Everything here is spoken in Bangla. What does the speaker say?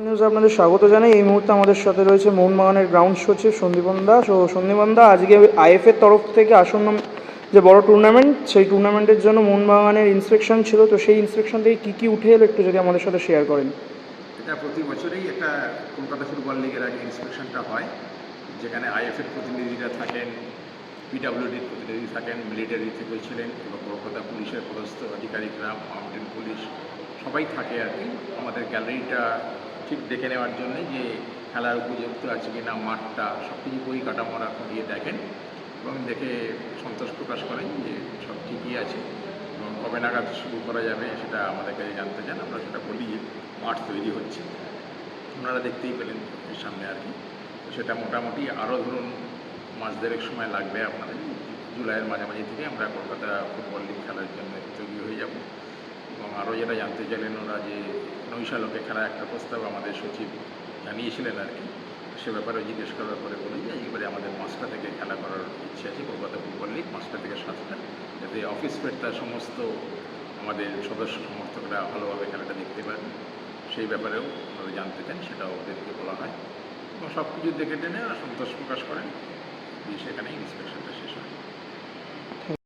নিউজে আপনাদের স্বাগত জানাই। এই মুহূর্তে আমাদের সাথে রয়েছে মোহনবাগানের গ্রাউন্ড সচিব সন্দীপন দাস। ও সন্দীপন দা, আজকে আইএফের তরফ থেকে আসন্ন যে বড় টুর্নামেন্ট সেই টুর্নামেন্টের জন্য মোহনবাগানের ইন্সপেকশন ছিল। তো সেই ইন্সপেকশন থেকে কী কী উঠে এলো একটু যদি আমাদের সাথে শেয়ার করেন। এটা প্রতি বছরেই একটা কলকাতা ফুটবল লিগের আগে ইন্সপেকশনটা হয়, যেখানে আইএফের প্রতিনিধিরা থাকেন পিডাব্লিউডির প্রতিনিধি থাকেন মিলিটারি থেকে ছিলেন এবং কলকাতা পুলিশের পদস্থ আধিকারিকরা মাউন্টেন পুলিশ সবাই থাকে আর কি। আমাদের গ্যালারিটা ঠিক দেখে নেওয়ার জন্য যে খেলার উপযুক্ত আছে কি না মাঠটা সব কিছু পরিকাঠামোরা দিয়ে দেখেন এবং দেখে সন্তোষ প্রকাশ করেন যে সব ঠিকই আছে এবং কবে নাগাদ শুরু করা যাবে সেটা আমাদের কাছে জানতে চান। আমরা সেটা বলি যে মাঠ তৈরি হচ্ছে। আপনারা দেখতেই পেলেন এর সামনে আর কি। সেটা মোটামুটি আরও ধরুন মাস দেড়েক সময় লাগবে আপনাদের। জুলাইয়ের মাঝামাঝি থেকে আমরা কলকাতা ফুটবল লিগ খেলার জন্য তৈরি হয়ে যাব এবং আরও যেটা জানতে চাইলেন ওরা যে নৈশালকে খেলা একটা প্রস্তাব আমাদের সচিব জানিয়েছিলেন আর কি, সে ব্যাপারে জিজ্ঞেস করার পরে বলি যে এবারে আমাদের পাঁচটা থেকে খেলা করার ইচ্ছে আছে, কলকাতা ফুটবল লিগ, পাঁচটা থেকে সাতটা, যাতে অফিস তার সমস্ত আমাদের সদস্য সমর্থকরা ভালোভাবে খেলাটা দেখতে পারেন। সেই ব্যাপারেও ওনারা জানতে চান, সেটাও ওদেরকে বলা হয়। এবং সব কিছু দেখে টেনে সন্তোষ প্রকাশ করেন দিয়ে সেখানেই ইন্সপেকশনটা